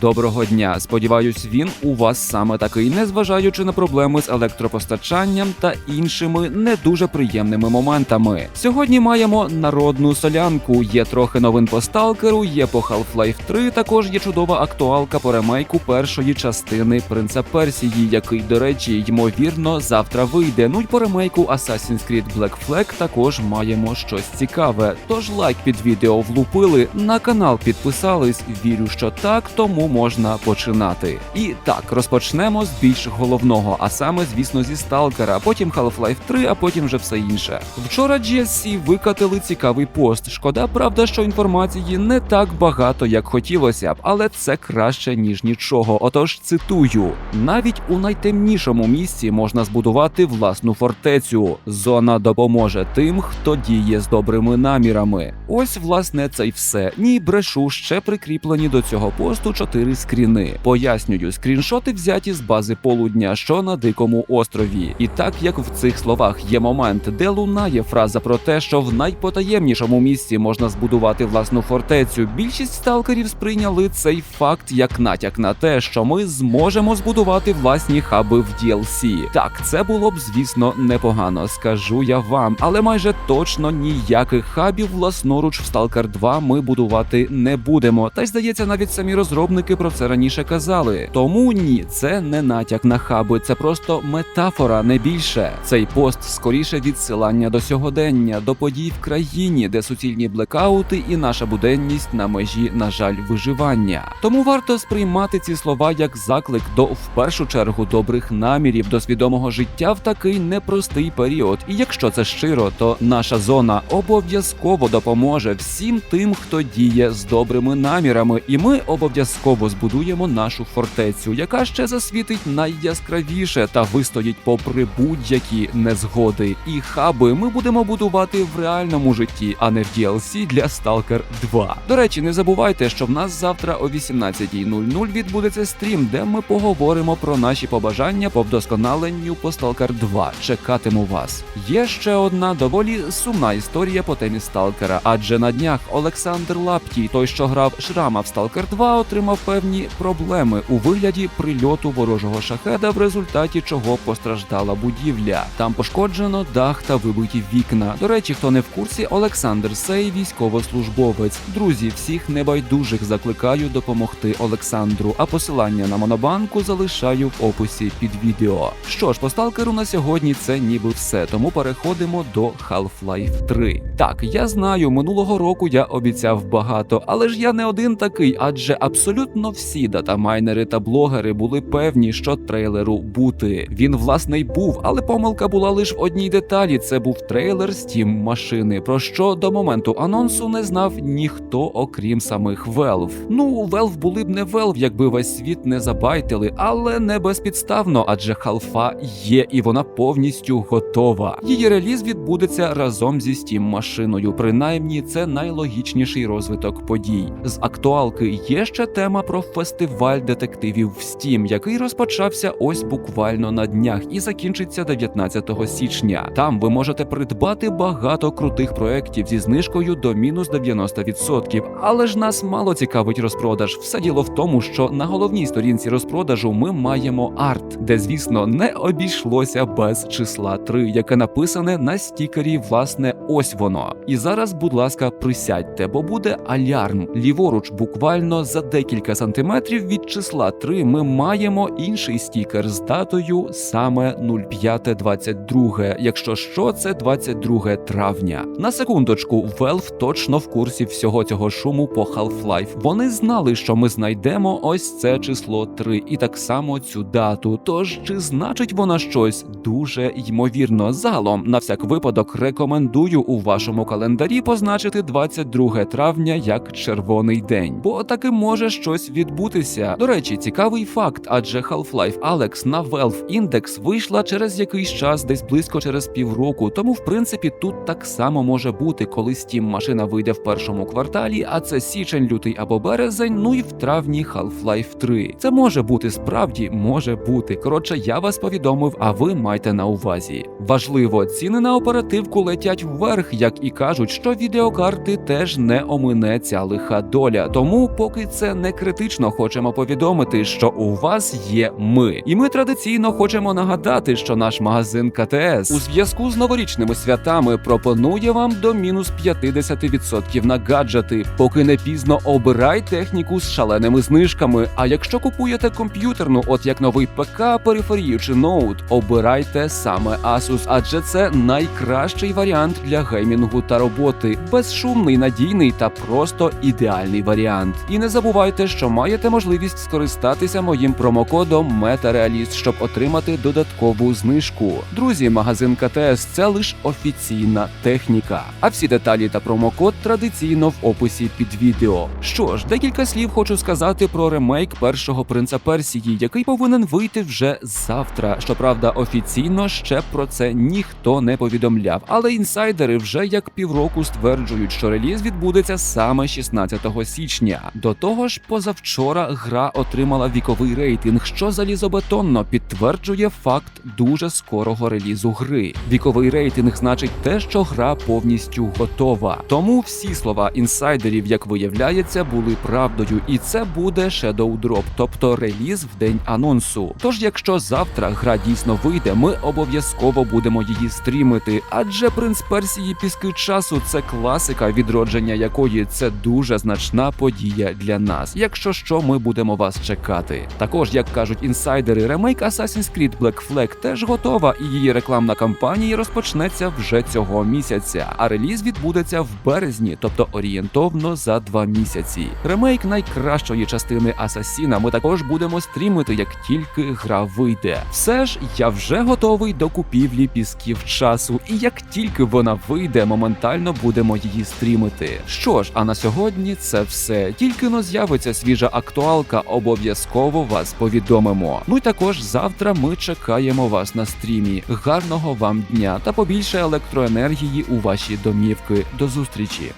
Доброго дня. Сподіваюсь, він у вас саме такий, незважаючи на проблеми з електропостачанням та іншими не дуже приємними моментами. Сьогодні маємо народну солянку. Є трохи новин по сталкеру, є по Half-Life 3, Також є чудова актуалка по ремейку першої частини Принца Персії, який, до речі, ймовірно, завтра вийде. Ну й по ремейку Assassin's Creed Black Flag також маємо щось цікаве. Тож лайк під відео влупили, на канал підписались. Вірю, що так, тому можна починати. І так, розпочнемо з більш головного, а саме, звісно, зі Сталкера, потім Half-Life 3, а потім вже все інше. Вчора GSC викатили цікавий пост. Шкода, правда, що інформації не так багато, як хотілося б, але це краще ніж нічого. Отож, цитую: навіть у найтемнішому місці можна збудувати власну фортецю. Зона допоможе тим, хто діє з добрими намірами. Ось, власне, це й все. Ні, брешу ще прикріплені до цього посту чотири скріни. Пояснюю, скріншоти взяті з бази полудня, що на дикому острові. І так як в цих словах є момент, де лунає фраза про те, що в найпотаємнішому місці можна збудувати власну фортецю, більшість сталкерів сприйняли цей факт як натяк на те, що ми зможемо збудувати власні хаби в DLC. Так, це було б, звісно, непогано, скажу я вам, але майже точно ніяких хабів власноруч в Stalker 2 ми будувати не будемо. Та й здається, навіть самі розробники про це раніше казали. Тому ні, це не натяк на хаби, це просто метафора, не більше. Цей пост скоріше відсилання до сьогодення, до подій в країні, де суцільні блекаути і наша буденність на межі, на жаль, виживання. Тому варто сприймати ці слова як заклик до в першу чергу добрих намірів, до свідомого життя в такий непростий період. І якщо це щиро, то наша зона обов'язково допоможе всім тим, хто діє з добрими намірами, і ми обов'язково збудуємо нашу фортецю, яка ще засвітить найяскравіше та вистоїть попри будь-які незгоди. І хаби ми будемо будувати в реальному житті, а не в DLC для Stalker 2. До речі, не забувайте, що в нас завтра о 18.00 відбудеться стрім, де ми поговоримо про наші побажання по вдосконаленню по Stalker 2. Чекатиму вас. Є ще одна доволі сумна історія по темі Сталкера, адже на днях Олександр Лаптій, той, що грав Шрама в Stalker 2, отримав певні проблеми у вигляді прильоту ворожого шахеда, в результаті чого постраждала будівля. Там пошкоджено дах та вибиті вікна. До речі, хто не в курсі, Олександр Сей, військовослужбовець. Друзі, всіх небайдужих закликаю допомогти Олександру. А посилання на монобанку залишаю в описі під відео. Що ж, по сталкеру на сьогодні це ніби все. Тому переходимо до Half-Life 3. Так, я знаю, минулого року я обіцяв багато, але ж я не один такий, адже абсолютно всі датамайнери та блогери були певні, що трейлеру бути. Він власне й був, але помилка була лише в одній деталі: це був трейлер Steam машини, про що до моменту анонсу не знав ніхто, окрім самих Valve. Ну, Valve були б не Valve, якби весь світ не забайтили, але не безпідставно, адже халфа є і вона повністю готова. Її реліз відбудеться разом зі Steam машиною. Принаймні, це найлогічніший розвиток подій. З актуалки є ще тема про фестиваль детективів в Steam, який розпочався ось буквально на днях і закінчиться 19 січня. Там ви можете придбати багато крутих проєктів зі знижкою до мінус 90%. Але ж нас мало цікавить розпродаж. Все діло в тому, що на головній сторінці розпродажу ми маємо арт, де, звісно, не обійшлося без числа 3, яке написане на стікері, власне, ось воно. І зараз, будь ласка, присядьте, бо буде алярм. Ліворуч, буквально за декілька сантиметрів від числа 3 ми маємо інший стікер з датою саме 05.22. Якщо що, це 22 травня. На секундочку, Valve точно в курсі всього цього шуму по Half-Life. Вони знали, що ми знайдемо ось це число 3 і так само цю дату. Тож чи значить вона щось дуже ймовірно? Загалом, на всяк випадок, рекомендую у вашому календарі позначити 22 травня як червоний день, бо таки може щось відбутися. До речі, цікавий факт, адже Half-Life Alex на Valve Index вийшла через якийсь час, десь близько через півроку. Тому, в принципі, тут так само може бути, коли Steam машина вийде в першому кварталі, а це січень, лютий або березень. Ну і в травні Half-Life 3. Це може бути справді, може бути. Коротше, я вас повідомив, а ви майте на увазі. Важливо, ціни на оперативку летять вверх, як і кажуть, що відеокарти теж не омине ця лиха доля. Тому, поки це не критично хочемо повідомити, що у вас є ми. І ми традиційно хочемо нагадати, що наш магазин КТС у зв'язку з новорічними святами пропонує вам до мінус 50% на гаджети. Поки не пізно обирай техніку з шаленими знижками. А якщо купуєте комп'ютерну, от як новий ПК, периферію чи ноут, обирайте саме Asus, адже це найкращий варіант для геймінгу та роботи. Безшумний, надійний та просто ідеальний варіант. І не забувайте, що маєте можливість скористатися моїм промокодом MetaRealist, щоб отримати додаткову знижку. Друзі, магазин КТС це лише офіційна техніка. А всі деталі та промокод традиційно в описі під відео. Що ж, декілька слів хочу сказати про ремейк першого принца Персії, який повинен вийти вже завтра. Щоправда, офіційно ще про це ніхто не повідомляв. Але інсайдери вже як півроку стверджують, що реліз відбудеться саме 16 січня. До того ж, позавчора гра отримала віковий рейтинг, що залізобетонно підтверджує факт дуже скорого релізу гри. Віковий рейтинг значить те, що гра повністю готова. Тому всі слова інсайдерів, як виявляється, були правдою, і це буде Shadow Drop, тобто реліз в день анонсу. Тож, якщо завтра гра дійсно вийде, ми обов'язково будемо її стрімити, адже принц Персії піски часу це класика, відродження якої це дуже значна подія для нас. Якщо що, ми будемо вас чекати. Також, як кажуть інсайдери, ремейк Assassin's Creed Black Flag теж готова, і її рекламна кампанія розпочнеться вже цього місяця. А реліз відбудеться в березні, тобто орієнтовно за два місяці. Ремейк найкращої частини Асасіна ми також будемо стрімити, як тільки гра вийде. Все ж я вже готовий до купівлі пісків часу, і як тільки вона вийде, моментально будемо її стрімити. Що ж, а на сьогодні це все. Тільки но з'явиться свіжа актуалка, обов'язково вас повідомимо. Ну і також завтра ми чекаємо вас на стрімі. Гарного вам дня та побільше електроенергії у ваші домівки. До зустрічі!